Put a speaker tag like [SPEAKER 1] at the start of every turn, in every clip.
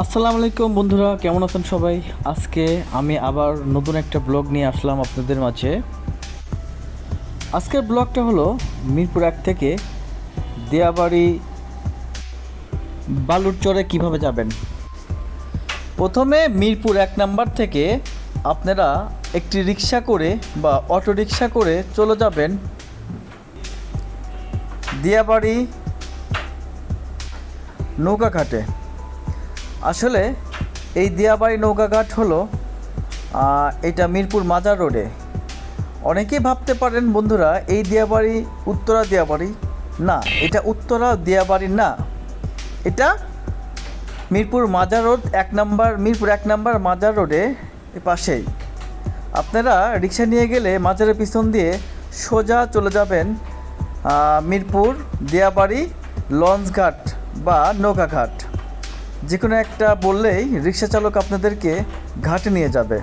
[SPEAKER 1] আসসালামু আলাইকুম বন্ধুরা, কেমন আছেন সবাই? আজকে আমি আবার নতুন একটা ব্লগ নিয়ে আসলাম আপনাদের মাঝে। আজকের ব্লগটা হলো মিরপুর এক থেকে দেয়াবাড়ি বালুরচরে কীভাবে যাবেন? প্রথমে মিরপুর এক নাম্বার থেকে আপনারা একটি রিক্সা করে বা অটো রিক্সা করে চলে যাবেন দিয়াবাড়ি নৌকাঘাটে। আসলে এই দিয়াবাড়ি নৌকাঘাট হলো এটা মিরপুর মাজার রোডে। অনেকেই ভাবতে পারেন, বন্ধুরা, এই দিয়াবাড়ি উত্তরা দিয়াবাড়ি? না, এটা উত্তরা দিয়াবাড়ি না। এটা মিরপুর মাজার রোড, এক নাম্বার, মিরপুর এক নাম্বার মাজার রোডে পাশেই। আপনারা রিক্সা নিয়ে গেলে মাজারের পিছন দিয়ে সোজা চলে যাবেন মিরপুর দিয়াবাড়ি লঞ্চঘাট বা নৌকাঘাট। যে কোনো একটা বললেই রিক্সা চালক আপনাদেরকে ঘাটে নিয়ে যাবে।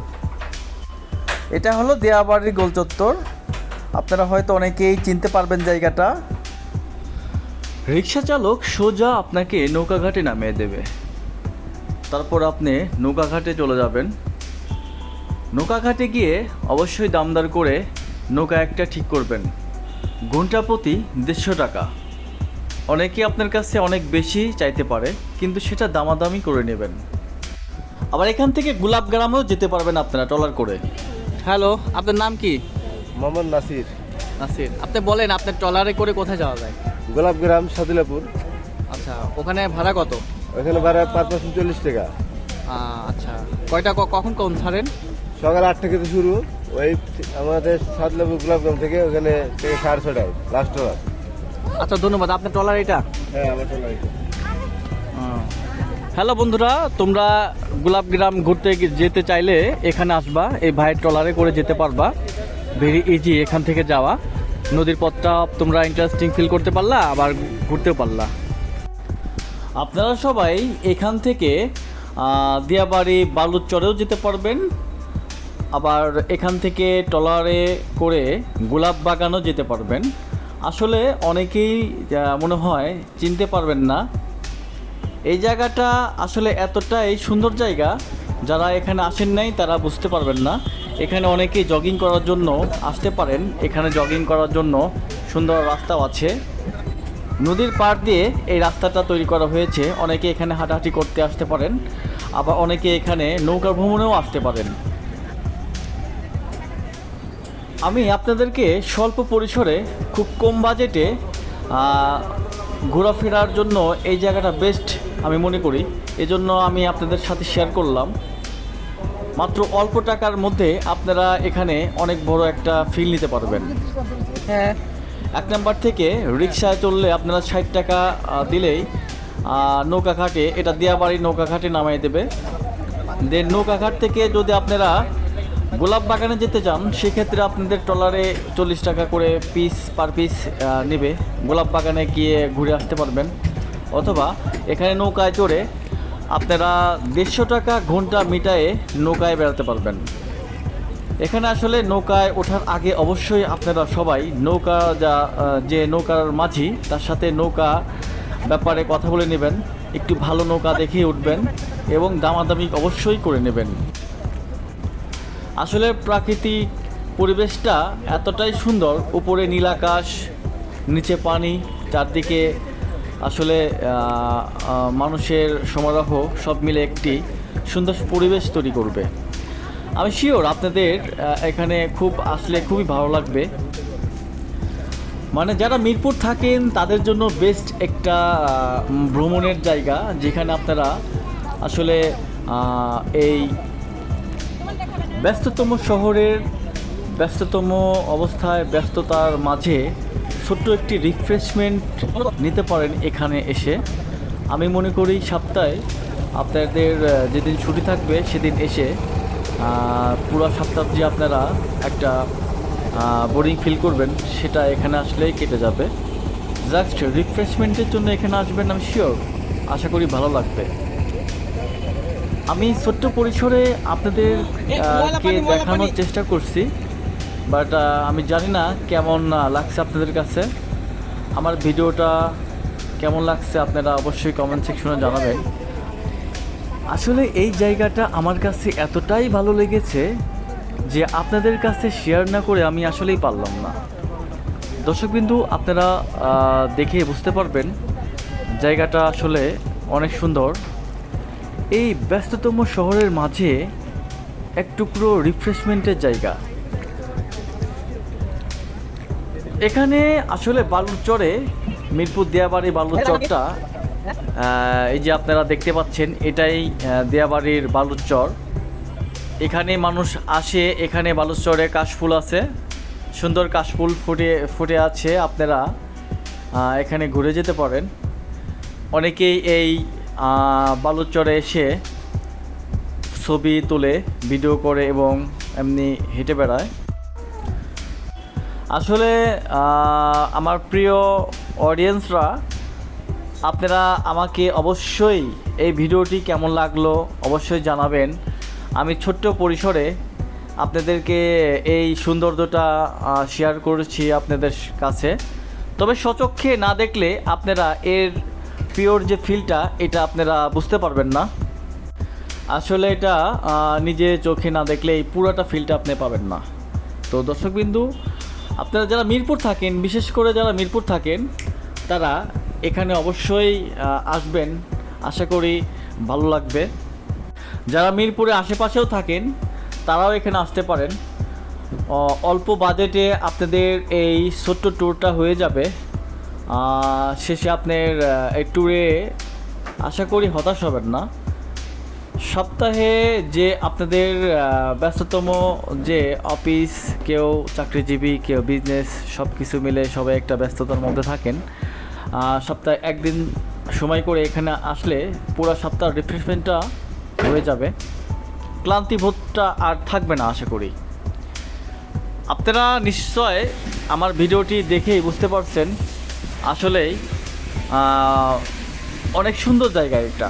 [SPEAKER 1] এটা হলো দেয়াবাড়ির গোল চত্বর। আপনারা হয়তো অনেকেই চিনতে পারবেন জায়গাটা। রিক্সা চালক সোজা আপনাকে নৌকাঘাটে নামিয়ে দেবে। তারপর আপনি নৌকাঘাটে চলে যাবেন। নৌকাঘাটে গিয়ে অবশ্যই দামদার করে নৌকা একটা ঠিক করবেন। ঘণ্টা প্রতি দেড়শো টাকা। অনেকে আপনার কাছে অনেক বেশি চাইতে পারে। কিন্তু সেটা দামাদামি করে নেবেন। আবার এখান থেকে গোলাপগ্রামেও যেতে পারবেন আপনারা ট্রলার করে।
[SPEAKER 2] হ্যালো আপনার নাম কি?
[SPEAKER 3] মোহাম্মদ নাসির।
[SPEAKER 2] নাসির আপনি বলেন আপনার ট্রলারে করে কোথায় যাওয়া যায়?
[SPEAKER 3] গোলাপগ্রাম সাদুলাপুর।
[SPEAKER 2] আচ্ছা ওখানে ভাড়া কত?
[SPEAKER 3] ওখানে ভাড়া পার পার্সেন্ট চল্লিশ টাকা।
[SPEAKER 2] আচ্ছা কয়টা ক- কখন কখন ছাড়েন?
[SPEAKER 3] সকাল আট থেকে তো শুরু ওই আমাদের সাদুলাপুর গোলাপগ্রাম থেকে ওখানে থেকে সাড়ে ছটায় লাস্ট
[SPEAKER 2] আচ্ছা ধন্যবাদ আপনার ট্রলার এটা?
[SPEAKER 3] হ্যাঁ আমার ট্রলার এটা।
[SPEAKER 1] হ্যালো বন্ধুরা, তোমরা গোলাপগ্রাম ঘুরতে যেতে চাইলে এখানে আসবা, এই ভাইয়ের ট্রলারে করে যেতে পারবা। ভেরি ইজি এখান থেকে যাওয়া। নদীর পথটা তোমরা ইন্টারেস্টিং ফিল করতে পারলা, আবার ঘুরতেও পারলা। আপনারা সবাই এখান থেকে দিয়াবাড়ি বালুচরেও যেতে পারবেন। আবার এখান থেকে ট্রলারে করে গোলাপ বাগানও যেতে পারবেন। আসলে অনেকেই মনে হয় চিনতে পারবেন না এই জায়গাটা আসলে এতটাই সুন্দর জায়গা, যারা এখানে আসেন নাই তারা বুঝতে পারবেন না। এখানে অনেকেই জগিং করার জন্য আসতে পারেন। এখানে জগিং করার জন্য সুন্দর রাস্তাও আছে। নদীর পাড় দিয়ে এই রাস্তাটা তৈরি করা হয়েছে। অনেকে এখানে হাঁটাহাঁটি করতে আসতে পারেন, আবার অনেকে এখানে নৌকা ভ্রমণেও আসতে পারেন। আমি আপনাদেরকে স্বল্প পরিসরে খুব কম বাজেটে ঘোরাফেরার জন্য এই জায়গাটা বেস্ট আমি মনে করি। এজন্য আমি আপনাদের সাথে শেয়ার করলাম। মাত্র অল্প টাকার মধ্যে আপনারা এখানে অনেক বড় একটা ফিল নিতে পারবেন।
[SPEAKER 2] হ্যাঁ।
[SPEAKER 1] এক নাম্বার থেকে রিক্সায় চললে আপনারা ষাট টাকা দিলেই নৌকাঘাটে এটা দিয়াবাড়ি নৌকাঘাটে নামাই দেবে। দেন নৌকাঘাট থেকে যদি আপনারা গোলাপ বাগানে যেতে চান সেক্ষেত্রে আপনাদের ট্রলারে চল্লিশ টাকা করে পিস পার পিস নেবে। গোলাপ বাগানে গিয়ে ঘুরে আসতে পারবেন। অথবা এখানে নৌকায় চড়ে আপনারা দেড়শো টাকা ঘণ্টা মিটায়ে নৌকায় বেড়াতে পারবেন। এখানে আসলে নৌকায় ওঠার আগে অবশ্যই আপনারা সবাই নৌকা যা যে নৌকার মাঝি, তার সাথে নৌকা ব্যাপারে কথা বলে নেবেন, একটু ভালো নৌকা দেখেই উঠবেন এবং দামাদামি অবশ্যই করে নেবেন। আসলে প্রাকৃতিক পরিবেশটা এতটাই সুন্দর, উপরে নীল আকাশ নিচে পানি, চারদিকে আসলে মানুষের সমারোহ সব মিলে একটি সুন্দর পরিবেশ তৈরি করবে। আমি শিওর আপনাদের এখানে খুব, আসলে খুবই ভালো লাগবে। মানে যারা মিরপুর থাকেন, তাদের জন্য বেস্ট একটা ভ্রমণের জায়গা, যেখানে আপনারা আসলে এই ব্যস্ততম শহরের ব্যস্ততম অবস্থায় ব্যস্ততার মাঝে ছোট্ট একটি রিফ্রেশমেন্ট নিতে পারেন এখানে এসে। আমি মনে করি সপ্তাহে আপনাদের যেদিন ছুটি থাকবে সেদিন এসে পুরো সপ্তাহ যে আপনারা একটা বোরিং ফিল করবেন সেটা এখানে আসলেই কেটে যাবে। জাস্ট রিফ্রেশমেন্টের জন্য এখানে আসবেন আমি শিওর আশা করি ভালো লাগবে। আমি ছোট্ট পরিসরে আপনাদের আহ, কে দেখানোর চেষ্টা করছি। বাট আমি জানি না কেমন লাগছে আপনাদের কাছে। আমার ভিডিওটা কেমন লাগছে আপনারা অবশ্যই কমেন্ট সেকশনে জানাবেন। আসলে এই জায়গাটা আমার কাছে এতটাই ভালো লেগেছে যে আপনাদের কাছে শেয়ার না করে আমি আসলেই পারলাম না। দর্শকবিন্দু আপনারা দেখে বুঝতে পারবেন জায়গাটা আসলে অনেক সুন্দর। এই ব্যস্ততম শহরের মাঝে এক টুকরো রিফ্রেশমেন্টের জায়গা। এখানে আসলে বালুর চরে মিরপুর দিয়াবাড়ি বালুর চরটা আহ, এই যে আপনারা দেখতে পাচ্ছেন এটাই দিয়াবাড়ির বালুর চর। এখানে মানুষ আসে এখানে বালুর চরে কাশফুল আছে। সুন্দর কাশফুল ফুটে ফুটে আছে আপনারা এখানে ঘুরে যেতে পারেন। অনেকেই এই আহ, বালুর চরে এসে ছবি তোলে ভিডিও করে এবং এমনি হেঁটে বেড়ায়। আসলে আমার প্রিয় অডিয়েন্সরা আপনারা আমাকে অবশ্যই এই ভিডিওটি কেমন লাগল অবশ্যই জানাবেন। আমি ছোট্ট পরিসরে আপনাদেরকে এই সৌন্দর্যটা শেয়ার করেছি আপনাদের কাছে। তবে সচক্ষে না দেখলে আপনারা এর পিওর যে ফিলটা এটা আপনারা বুঝতে পারবেন না। আসলে এটা নিজে চোখে না দেখলে এই পুরোটা ফিলটা আপনি পাবেন না। তো দর্শকবিন্দু আপনারা যারা মিরপুর থাকেন, বিশেষ করে যারা মিরপুর থাকেন, তারা এখানে অবশ্যই আসবেন। আশা করি ভালো লাগবে। যারা মিরপুরে আশেপাশেও থাকেন, তারাও এখানে আসতে পারেন। অল্প বাজেটে আপনাদের এই ছোট্ট ট্যুরটা হয়ে যাবে। শেষে আপনার এই ট্যুরে আশা করি হতাশ হবেন না। সপ্তাহে যে আপনাদের ব্যস্ততম যে অফিস, কেউ চাকরিজীবী, কেউ বিজনেস সব কিছু মিলে সবাই একটা ব্যস্ততার মধ্যে থাকেন। সপ্তাহে একদিন সময় করে এখানে আসলে পুরো সপ্তাহ রিফ্রেশমেন্টটা হয়ে যাবে। ক্লান্তিবোধটা আর থাকবে না, আশা করি। আপনারা নিশ্চয় আমার ভিডিওটি দেখেই বুঝতে পারছেন আসলেই অনেক সুন্দর জায়গা এটা।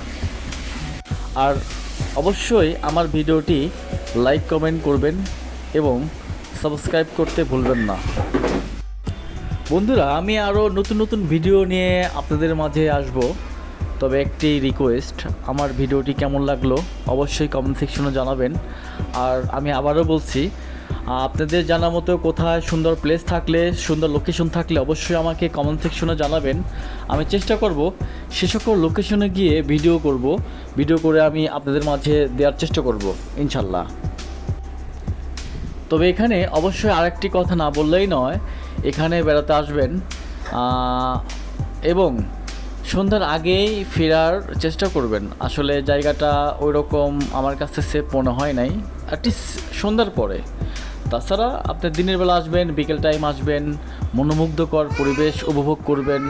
[SPEAKER 1] আর অবশ্যই আমার ভিডিওটি লাইক, কমেন্ট করবেন এবং সাবস্ক্রাইব করতে ভুলবেন না। বন্ধুরা, আমি আরও নতুন নতুন ভিডিও নিয়ে আপনাদের মাঝে আসব। তবে একটি রিকোয়েস্ট আমার ভিডিওটি কেমন লাগল অবশ্যই কমেন্ট সেকশনে জানাবেন। আর আমি আবারও বলছি আপনাদের জানা মতো কোথায় সুন্দর প্লেস থাকলে, সুন্দর লোকেশন থাকলে অবশ্যই আমাকে কমেন্ট সেকশনে জানাবেন। আমি চেষ্টা করব সে সকল লোকেশনে গিয়ে ভিডিও করব। ভিডিও করে আমি আপনাদের মাঝে দেওয়ার চেষ্টা করব, ইনশাল্লাহ। তবে এখানে অবশ্যই আরেকটি কথা না বললেই নয়, এখানে বেড়াতে আসবেন এবং সন্ধ্যার আগেই ফেরার চেষ্টা করবেন। আসলে জায়গাটা ওই রকম আমার কাছে সেফ মনে হয় নাই। অ্যাটলিস্ট সন্ধ্যার পরে। তাছাড়া আপনি দিনের বেলা আসবেন, বিকেল টাইম আসবেন, মনোমুগ্ধকর পরিবেশ উপভোগ করবেন।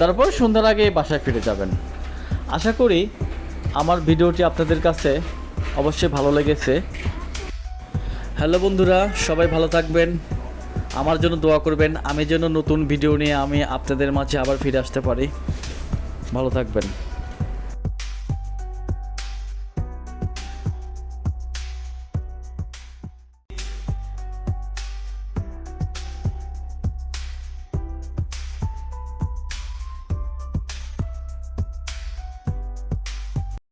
[SPEAKER 1] তারপর সন্ধ্যার আগে বাসায় ফিরে যাবেন। আশা করি আমার ভিডিওটি আপনাদের কাছে অবশ্যই ভালো লেগেছে। হ্যালো বন্ধুরা, সবাই ভালো থাকবেন। আমার জন্য দোয়া করবেন, আমি যেন নতুন ভিডিও নিয়ে আমি আপনাদের মাঝে আবার ফিরে আসতে পারি। ভালো থাকবেন।